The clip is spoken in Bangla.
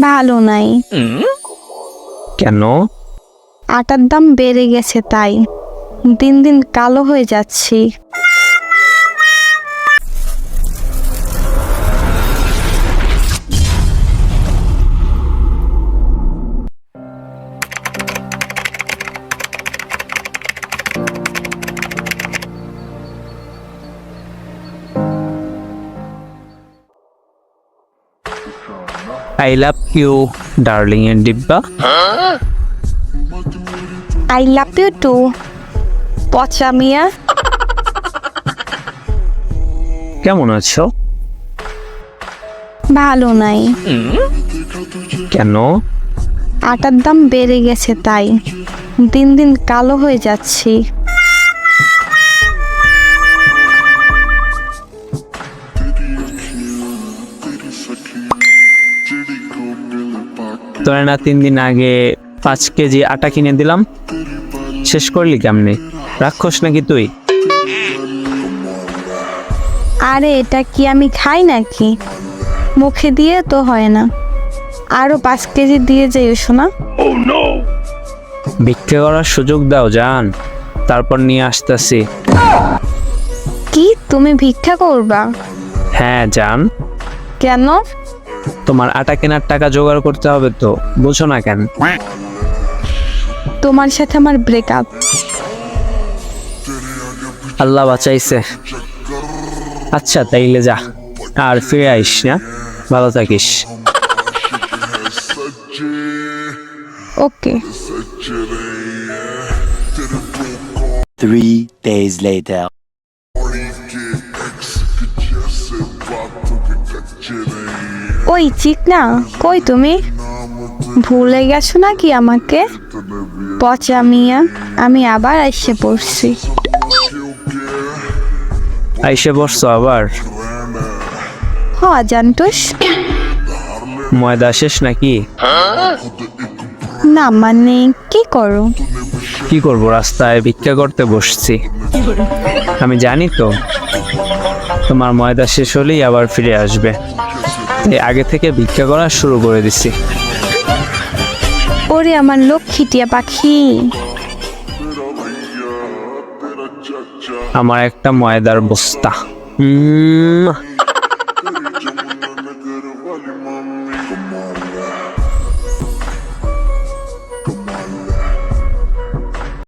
ভালো নাই। কেন? আটার দাম বেড়ে গেছে তাই। দিন দিন কালো হয়ে যাচ্ছি। আই লাভ ইউ ডার্লিং এর ডিব্বা আই লাভ ইউ টু পচা মিয়া। কেমন আছো? ভালো নাই। কেন? আটার দাম বেড়ে গেছে তাই। দিন দিন কালো হয়ে যাচ্ছি। তোরা না তিন দিন আগে পাঁচ কেজি আটা কিনে দিলাম। শেষ করলি কেমনে? রাক্ষস নাকি তুই? আরে এটা কি আমি খাই নাকি? মুখে দিয়ে তো হয় না। আরও পাঁচ কেজি দিয়ে যাই শোনা ভিক্ষা করার সুযোগ দাও জান। তারপর নিয়ে আসতেছি। কি? তুমি ভিক্ষা করবা? হ্যাঁ জান। কেন? তোমার আটা কেনার টাকা জোগাড় করতে হবে তো বুঝো না কেন? তোমার সাথে আমার ব্রেকআপ আল্লাহ বাঁচাইছে। আচ্ছা তাইলে যা। আর ফিরে আইস না? ভালো থাকিস। ওকে Three days later. ওই চিকনা কই তুমি? ভুলে গেছো নাকি আমাকে? পচা মিয়া আমি আবার এসে পড়ছি। আইসে বসছো আবার? হ জানটুস ময়দা শেষ নাকি? না মানে কি করো? কি করব রাস্তায় ভিক্ষা করতে বসছি। আমি জানি তো তোমার ময়দা শেষ হলেই আবার ফিরে আসবে। তাই আগে থেকে ভিক্ষা করা শুরু করে দিছি। ওরে আমার লক্ষ্মীটিয়া পাখি। আমার একটা ময়দার বস্তা। উম,